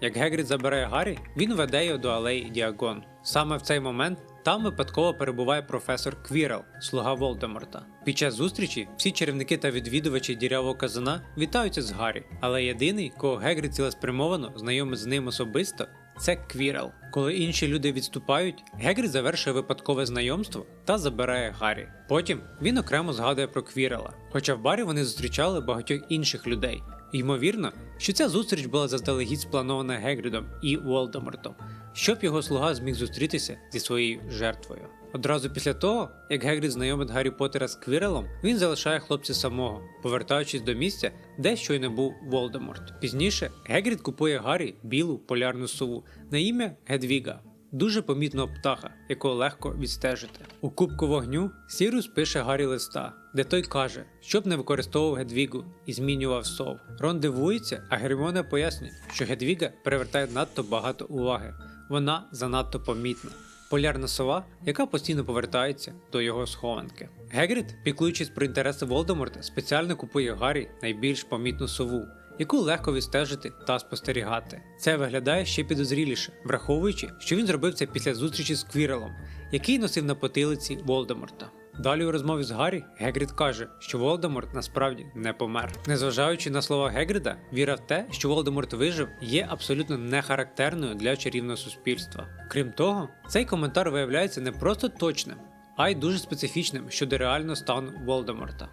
Як Гегрід забирає Гаррі, він веде його до алеї Діагон. Саме в цей момент там випадково перебуває професор Квірел, слуга Волдеморта. Під час зустрічі всі чарівники та відвідувачі дірявого казана вітаються з Гаррі, але єдиний, кого Гегрід цілеспрямовано знайомить з ним особисто, це Квірел. Коли інші люди відступають, Гегрід завершує випадкове знайомство та забирає Гаррі. Потім він окремо згадує про Квірела, хоча в барі вони зустрічали багатьох інших людей. Ймовірно, що ця зустріч була заздалегідь спланована Гегрідом і Волдемортом, щоб його слуга зміг зустрітися зі своєю жертвою. Одразу після того, як Гегрід знайомить Гаррі Поттера з Квірелом, він залишає хлопця самого, повертаючись до місця, де щойно був Волдеморт. Пізніше Гегрід купує Гаррі білу полярну сову на ім'я Гедвіга. Дуже помітного птаха, якого легко відстежити. У кубку вогню Сірус пише Гаррі листа, де той каже, щоб не використовував Гедвігу і змінював сов. Рон дивується, а Герміона пояснює, що Гедвіга привертає надто багато уваги. Вона занадто помітна. Полярна сова, яка постійно повертається до його схованки. Гегрід, піклуючись про інтереси Волдеморта, спеціально купує Гаррі найбільш помітну сову, яку легко відстежити та спостерігати. Це виглядає ще підозріліше, враховуючи, що він зробив це після зустрічі з Квірелом, який носив на потилиці Волдеморта. Далі у розмові з Гаррі Гегрід каже, що Волдеморт насправді не помер. Незважаючи на слова Гегріда, віра в те, що Волдеморт вижив, є абсолютно не характерною для чарівного суспільства. Крім того, цей коментар виявляється не просто точним, а й дуже специфічним щодо реального стану Волдеморта.